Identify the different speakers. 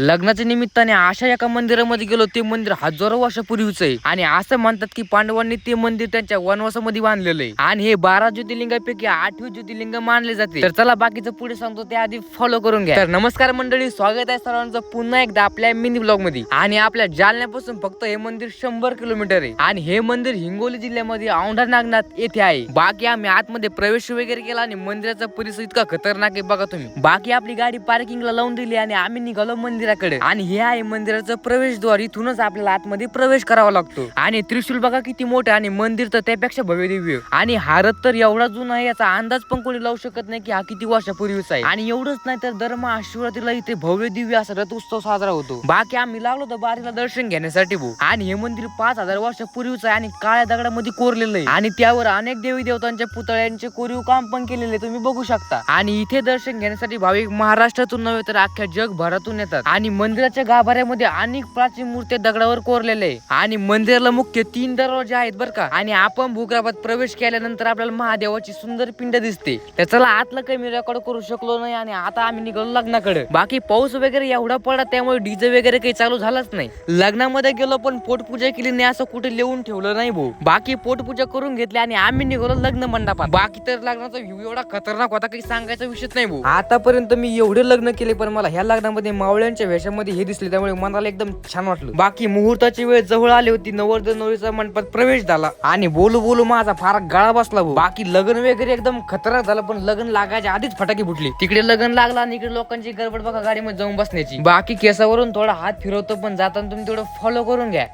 Speaker 1: लग्नाच्या निमित्ताने अशा एका मंदिरामध्ये गेलो ते मंदिर हजारो वर्षापूर्वीच आहे. आणि असं म्हणतात की पांडवांनी ते मंदिर त्यांच्या वनवासामध्ये बांधलेलं आहे. आणि हे बारा ज्योतिर्लिंगापैकी आठवी ज्योतिर्लिंग मानले जाते. तर चला बाकीचं पुढे सांगतो ते आधी फॉलो करून घ्या. तर नमस्कार मंडळी स्वागत आहे सर्वांचं पुन्हा एकदा आपल्या मिनी ब्लॉगमध्ये. आणि आपल्या जालन्यापासून फक्त हे मंदिर शंभर किलोमीटर आहे. आणि हे मंदिर हिंगोली जिल्ह्यामध्ये औंढा नागनाथ येथे आहे. बाकी आम्ही आतमध्ये प्रवेश वगैरे केला आणि मंदिराचा परिसर इतका खतरनाक आहे बघा तुम्ही. बाकी आपली गाडी पार्किंगला लावून दिली आणि आम्ही निघालो मंदिर मंदिराकडे. आणि हे आहे मंदिराचं प्रवेशद्वार. इथूनच आपल्याला आतमध्ये प्रवेश करावा लागतो. आणि त्रिशूल बघा किती मोठं आणि मंदिर तर त्यापेक्षा भव्य दिव्य. आणि हा रथ तर एवढा जुना आहे याचा अंदाज पण कोणी लावू शकत नाही की हा किती वर्षापूर्वीचा आहे. आणि एवढंच नाही तर दर महाशिवरात्रीला इथे भव्य दिव्य असा रथ उत्सव साजरा होतो. बाकी आम्ही लागलो तर बारीला दर्शन घेण्यासाठी भाऊ. आणि हे मंदिर पाच हजार वर्षापूर्वीच आहे आणि काळ्या दगडामध्ये कोरलेलं आहे. आणि त्यावर अनेक देवी देवतांच्या पुतळ्यांचे कोरीव काम पण केलेले तुम्ही बघू शकता. आणि इथे दर्शन घेण्यासाठी भाविक महाराष्ट्रातून नव्हे तर अख्ख्या जगभरातून येतात. आणि मंदिराच्या गाभाऱ्यामध्ये अनेक प्राचीन मूर्त्या दगडावर कोरलेले. आहे आणि मंदिराला मुख्य तीन दरवाजे आहेत बरं का. आणि आपण भूगर्भात प्रवेश केल्यानंतर आपल्याला महादेवाची सुंदर पिंड दिसते. तर चला आतलं काही मी रेकॉर्ड करू शकलो नाही आणि आता आम्ही निघालो लग्नाकडे. बाकी पाऊस वगैरे एवढा पडला त्यामुळे डीजे वगैरे काही चालू झालाच नाही. लग्नामध्ये गेलो पण पोटपूजा केली नाही असं कुठे लिहून ठेवलं नाही भाऊ. बाकी पोटपूजा करून घेतली आणि आम्ही निघालो लग्न मंडपात. बाकी तर लग्नाचा व्ह्यू एवढा खतरनाक होता काही सांगायचा विषय नाही भाऊ. आतापर्यंत मी एवढे लग्न केले पण मला ह्या लग्नामध्ये त्यांच्या वेशामध्ये हे दिसले त्यामुळे मनाला एकदम छान वाटलं. बाकी मुहूर्ताची वेळ जवळ आली होती नवरदेव नवरीचा मंडपात प्रवेश झाला. आणि बोलू बोलू माझा फार गळा बसला बाकी लग्न वगैरे एकदम खतरनाक झालं पण लग्न लागायच्या आधीच फटाके फुटली. तिकडे लग्न लागला आणि इकडे लोकांची गडबड बघा गाडीमध्ये जाऊन बसण्याची. बाकी केसावरून थोडा हात फिरवतो पण जाताना तुम्ही तेवढं फॉलो करून घ्या.